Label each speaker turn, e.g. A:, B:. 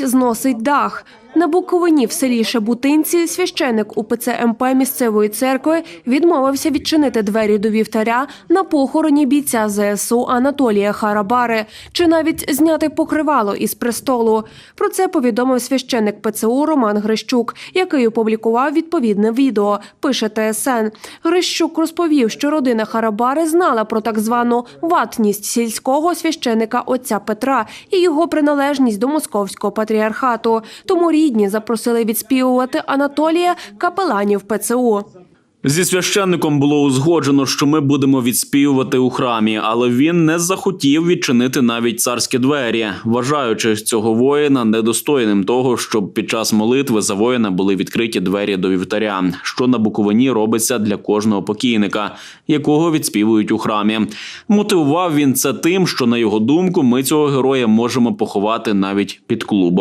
A: зносить дах. На Буковині в селі Шебутинці священик УПЦ МП місцевої церкви відмовився відчинити двері до вівтаря на похороні бійця ЗСУ Анатолія Харабари чи навіть зняти покривало із престолу. Про це повідомив священик ПЦУ Роман Грищук, який опублікував відповідне відео. Пише ТСН. Грищук розповів, що родина Харабари знала про так звану ватність сільського священика отця Петра і його приналежність до московського патріархату. Тому рідні запросили відспівувати Анатолія капеланів ПЦУ.
B: Зі священником було узгоджено, що ми будемо відспівувати у храмі, але він не захотів відчинити навіть царські двері, вважаючи цього воїна недостойним того, щоб під час молитви за воїна були відкриті двері до вівтаря, що на Буковині робиться для кожного покійника, якого відспівують у храмі. Мотивував він це тим, що на його думку ми цього героя можемо поховати навіть під клубом.